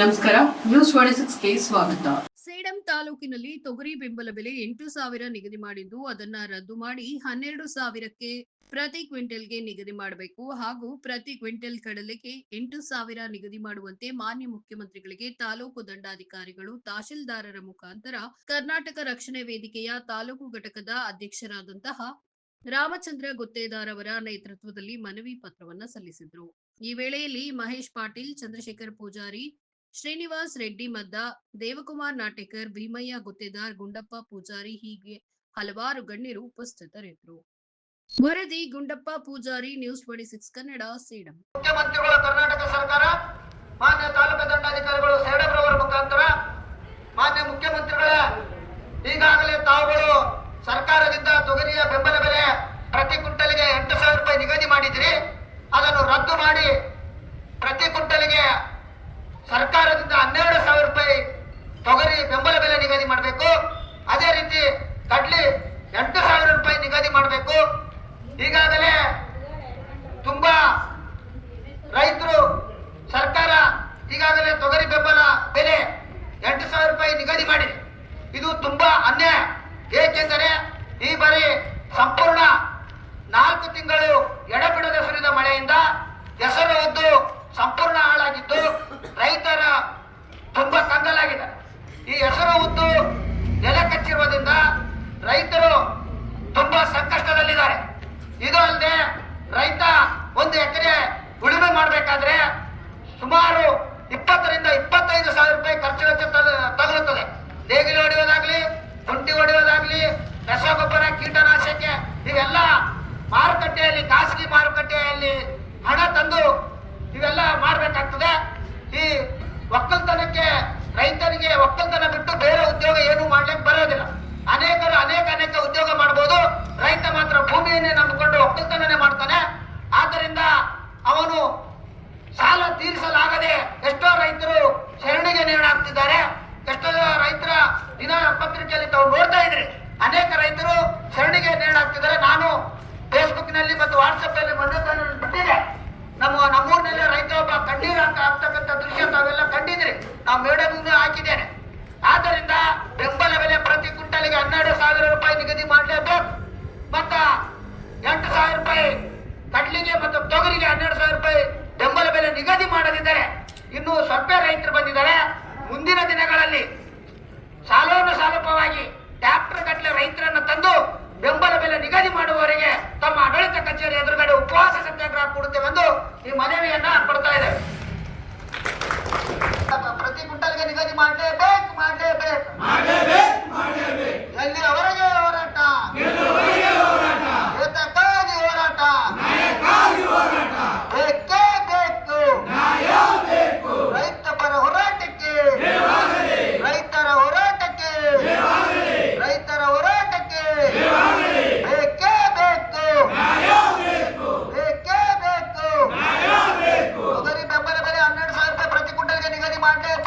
ನಮಸ್ಕಾರ. News twenty ಸ್ವಾಗತ. ಸೇಡಂ ತಾಲೂಕಿನಲ್ಲಿ ತೊಗರಿ ಬೆಂಬಲ ಬೆಲೆ ಎಂಟು ಸಾವಿರ ನಿಗದಿ ಮಾಡಿದ್ದು, ಅದನ್ನ ರದ್ದು ಮಾಡಿ ಹನ್ನೆರಡು ಸಾವಿರಕ್ಕೆ ಪ್ರತಿ ಕ್ವಿಂಟಲ್ಗೆ ನಿಗದಿ ಮಾಡಬೇಕು ಹಾಗೂ ಪ್ರತಿ ಕ್ವಿಂಟಲ್ ಕಡಲೆಗೆ ಎಂಟು ಸಾವಿರ ನಿಗದಿ ಮಾಡುವಂತೆ ಮಾನ್ಯ ಮುಖ್ಯಮಂತ್ರಿಗಳಿಗೆ ತಾಲೂಕು ದಂಡಾಧಿಕಾರಿಗಳು ತಹಶೀಲ್ದಾರರ ಮುಖಾಂತರ ಕರ್ನಾಟಕ ರಕ್ಷಣೆ ವೇದಿಕೆಯ ತಾಲೂಕು ಘಟಕದ ಅಧ್ಯಕ್ಷರಾದಂತಹ ರಾಮಚಂದ್ರ ಗುತ್ತೇದಾರ್ ಅವರ ನೇತೃತ್ವದಲ್ಲಿ ಮನವಿ ಪತ್ರವನ್ನ ಸಲ್ಲಿಸಿದ್ರು. ಈ ವೇಳೆಯಲ್ಲಿ ಮಹೇಶ್ ಪಾಟೀಲ್, ಚಂದ್ರಶೇಖರ್ ಪೂಜಾರಿ ಶ್ರೀನಿವಾಸ್ ರೆಡ್ಡಿ ಮದ್ದ, ದೇವಕುಮಾರ್ ನಾಟೇಕರ್, ಭೀಮಯ್ಯ ಗುತ್ತೇದಾರ್, ಗುಂಡಪ್ಪ ಪೂಜಾರಿ ಹೀಗೆ ಹಲವಾರು ಗಣ್ಯರು ಉಪಸ್ಥಿತರಿದ್ದರು. ವರದಿ, Gundappa Pujari, news twenty six Kannada, Sedam. ಮುಖ್ಯಮಂತ್ರಿಗಳ ಕರ್ನಾಟಕ ಸರ್ಕಾರ, ಮಾನ್ಯ ತಾಲೂಕು ದಂಡಾಧಿಕಾರಿಗಳು ಸೇಡಂರವರ ಮುಖಾಂತರ ಮಾನ್ಯ ಮುಖ್ಯಮಂತ್ರಿಗಳ ಈಗಾಗಲೇ ತಾವುಗಳು ಸರ್ಕಾರದಿಂದ ತೊಗರಿಯ ಬೆಂಬಲ ಬೆಲೆ ಪ್ರತಿ ಕ್ವಿಂಟಲ್ಗೆ ಎಂಟು ಸಾವಿರ ರೂಪಾಯಿ ನಿಗದಿ ಮಾಡಿದಿರಿ ಅದನ್ನು ರದ್ದು ಮಾಡಿ ಪ್ರತಿ ಕ್ವಿಂಟಲ್ಗೆ ಸರ್ಕಾರದಿಂದ ಹನ್ನೆರಡು ಸಾವಿರ ರೂಪಾಯಿ ತೊಗರಿ ಬೆಂಬಲ ಬೆಲೆ ನಿಗದಿ ಮಾಡಬೇಕು. ಅದೇ ರೀತಿ ಕಡ್ಲಿ ಎಂಟು ಸಾವಿರ ರೂಪಾಯಿ ನಿಗದಿ ಮಾಡಬೇಕು. ಈಗಾಗಲೇ ತುಂಬಾ ರೈತರು ಸರ್ಕಾರ ಈಗಾಗಲೇ ತೊಗರಿ ಬೆಂಬಲ ಬೆಲೆ ಎಂಟು ಸಾವಿರ ರೂಪಾಯಿ ನಿಗದಿ ಮಾಡಿದೆ. ಇದು ತುಂಬಾ ಅನ್ಯಾಯ. ಏಕೆಂದರೆ ಈ ಬಾರಿ ಸಂಪೂರ್ಣ ನಾಲ್ಕು ತಿಂಗಳು ಎಡಬಿಡದೆ ಸುರಿದ ಮಳೆಯಿಂದ ಹೆಸರು ಒಂದು ಸಂಪೂರ್ಣ ಹಾಳಾಗಿದ್ದು ತುಂಬಾ ಈ ಹೆಸರು ಉದ್ದು ನೆಲ ಕಚ್ಚಿರುವುದರಿಂದ ರೈತರು ತುಂಬಾ ಸಂಕಷ್ಟದಲ್ಲಿದ್ದಾರೆ. ಇದು ಅಲ್ಲದೆ ರೈತ ಒಂದು ಎಕರೆ ಉಳುಮೆ ಮಾಡಬೇಕಾದ್ರೆ ಸುಮಾರು ಇಪ್ಪತ್ತರಿಂದ ಇಪ್ಪತ್ತೈದು ಸಾವಿರ ರೂಪಾಯಿ ಖರ್ಚು ವೆಚ್ಚ ತಗಲುತ್ತದೆ ತಗುಲುತ್ತದೆ. ನೇಗಿಲು ಹೊಡೆಯೋದಾಗ್ಲಿ ಕುಂಟಿ ಹೊಡೆಯೋದಾಗ್ಲಿ ರಸಗೊಬ್ಬರ, ಕೀಟನಾಶಕ, ಇವೆಲ್ಲ ಮಾರುಕಟ್ಟೆಯಲ್ಲಿ, ಖಾಸಗಿ ಮಾರುಕಟ್ಟೆಯಲ್ಲಿ ಹಣ ತಂದು ಇವೆಲ್ಲ ಮಾಡಬೇಕಾಗ್ತದೆ. ನೇಣಾಗ್ತಿದ್ದಾರೆ ಎಷ್ಟೋ ರೈತರ ದಿನ ಪತ್ರಿಕೆಯಲ್ಲಿ ತಾವು ನೋಡ್ತಾ ಇದ್ರಿ. ಅನೇಕ ರೈತರು ಸರಣಿಗೆ ನೇಣಾಗ್ತಿದ್ದಾರೆ ನಾನು ಫೇಸ್ಬುಕ್ನಲ್ಲಿ ಮತ್ತು ವಾಟ್ಸಪ್ನಲ್ಲಿ ಬಿಟ್ಟಿದೆ. ನಮ್ಮ ನಮ್ಮೂರಿನಲ್ಲಿ ರೈತ ಒಬ್ಬ ಕಣ್ಣೀರು ಅಂತ ಆಗ್ತಕ್ಕಂಥ ದೃಶ್ಯ ತಾವೆಲ್ಲ ಕಂಡಿದ್ರಿ. ನಾವು ಮೇಡಮ್ ಹಾಕಿದ್ದೇನೆ. ಆದ್ದರಿಂದ ಬೆಂಬಲ ಬೆಲೆ ಪ್ರತಿ ಕ್ವಿಂಟಲ್ಗೆ ಹನ್ನೆರಡು ಸಾವಿರ ರೂಪಾಯಿ ನಿಗದಿ ಮಾಡಲೇಬೇಕು. ಮತ್ತ ಎಂಟು ಸಾವಿರ ರೂಪಾಯಿ ಕಡ್ಲಿಗೆ ಮತ್ತು ತೊಗರಿಗೆ ಹನ್ನೆರಡು ಸಾವಿರ ರೂಪಾಯಿ ಬೆಂಬಲ ಬೆಲೆ ನಿಗದಿ ಮಾಡದಿದ್ದರೆ ಇನ್ನು ಸ್ವಲ್ಪ ರೈತರು ಬಂದಿದ್ದಾರೆ. ಮುಂದಿನ ದಿನಗಳಲ್ಲಿ তোমাকে